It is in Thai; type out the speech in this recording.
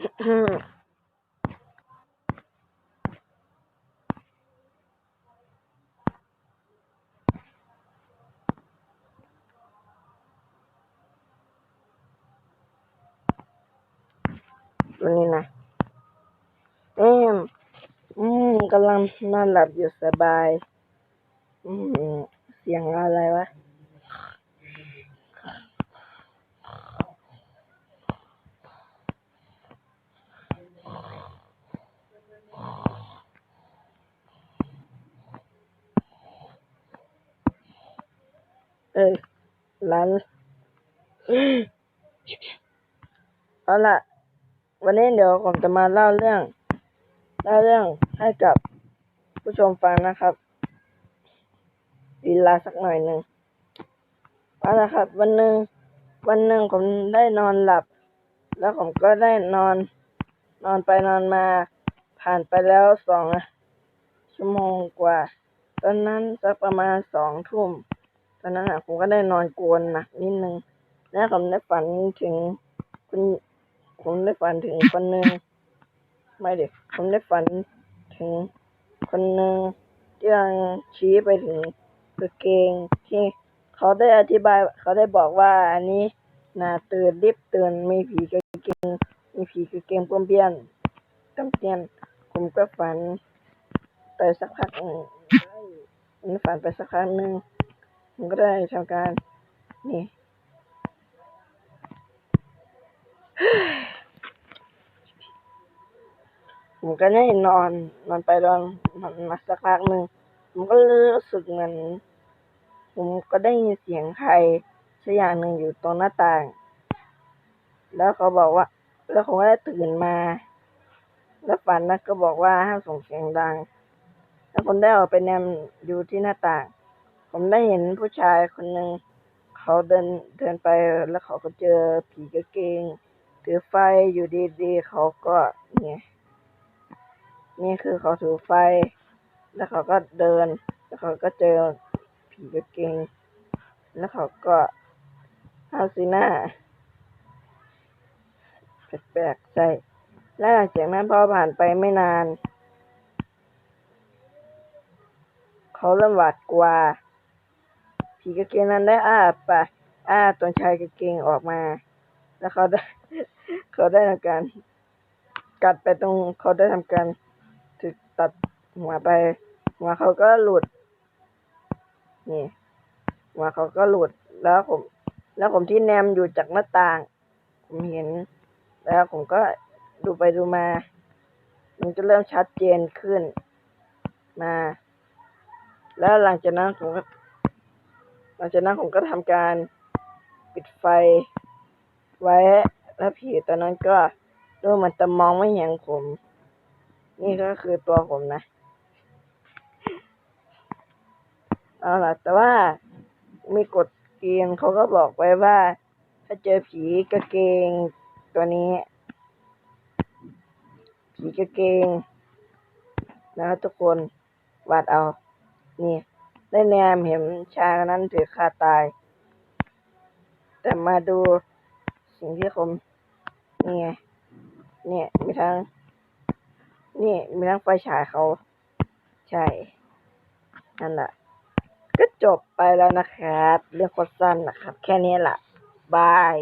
วันนี้นะอืมอืมกำลังนอนหลับอยู่สบาย อืม เสียงอะไรวะ เออร้านเอาล่ะ วันนี้เดี๋ยวผมจะมาเล่าเรื่องเล่าเรื่องให้กับผู้ชมฟังนะครับเวลาสักหน่อยหนึ่งเอาล่ะครับ วันหนึ่งวันหนึ่งผมได้นอนหลับ แล้วผมก็ได้นอน นอนไปนอนมา ผ่านไปแล้วสองชั่วโมงกว่า ตอนนั้นสักประมาณสองทุ่ม ตอนนั้นอะผมก็ได้นอนกวนหนักนิดนึงแล้วผมได้ฝันถึงคุณผมได้ฝันถึงคนหนึ่งไม่เด็กผมได้ฝันถึงคนหนึ่งที่กำลังชี้ไปถึงกางเกงที่เขาได้อธิบาย เขาได้บอกว่าอันนี้นาตื่นรีบตื่นมีผีกางเกงมีผีกางเกงป้มเปี้ยนกำเตียน ผมก็ฝัน ไปสักพักหนึ่งฝันไปสักพักหนึ่ง ผมก็ได้ทำการ นี่ผมก็ได้นอนนอนไปนอนมันมาสักพักหนึ่งผมก็รู้สึกเหมือนผมก็ได้ยินเสียงใครสักอย่างหนึ่งอยู่ตรงหน้าต่าง แล้วเขาบอกว่า แล้วผมก็ได้ตื่นมา แล้วฝันนะก็บอกว่าห้ามส่งเสียงดัง แล้วผมได้ออกไปแนมอยู่ที่หน้าต่าง ผมได้เห็นผู้ชายคนหนึ่ง เขาเดินเดินไปแล้วเขาก็เจอผีกางเกง ถือไฟอยู่ดีๆ เขาก็เนี่ยนี่คือเขาถือไฟ แล้วเขาก็เดิน แล้วเขาก็เจอผีกางเกง แล้วเขาก็ทำสีหน้าแปลกๆใช่แล้วหลังจากนั้นพอผ่านไปไม่นาน เขาเริ่มหวาดกลัว ผีกางเกงนั้นได้อ้าปากอ้าตัวชายกางเกงออกมา แล้วเขาได้เขาได้ทำการ กัดไปตรงเขาได้ทำการถึกตัดหัวไปหัวเขาก็หลุดนี่หัวเขาก็หลุดแล้วผม แล้วผมที่แนมอยู่จากหน้าต่าง ผมเห็น แล้วผมก็ดูไปดูมา มันจะเริ่มชัดเจนขึ้นมา แล้วหลังจากนั้นผมก็ หลังจากนั้นผมก็ทำการปิดไฟไว้แล้วผีตอนนั้นก็ดูเหมันจะมองไม่เห็นผม นี่ก็คือตัวผมนะเอาล่ะ แต่ว่ามีกฎเกณฑ์เขาก็บอกไว้ว่า ถ้าเจอผีกางเกงตัวนี้ ผีกางเกงนะครับทุกคนวาดเอา นี่ ได้แนมเห็นชายคนนั้นถือคาตาย แต่มาดูสิ่งที่ผมนี่ไงเนี่ยมีทั้งนี่มีทั้งไฟฉายเขา ใช่ นั่นแหละก็จบไปแล้วนะครับ เรื่องโคตรสั้นนะครับ แค่นี้แหละบาย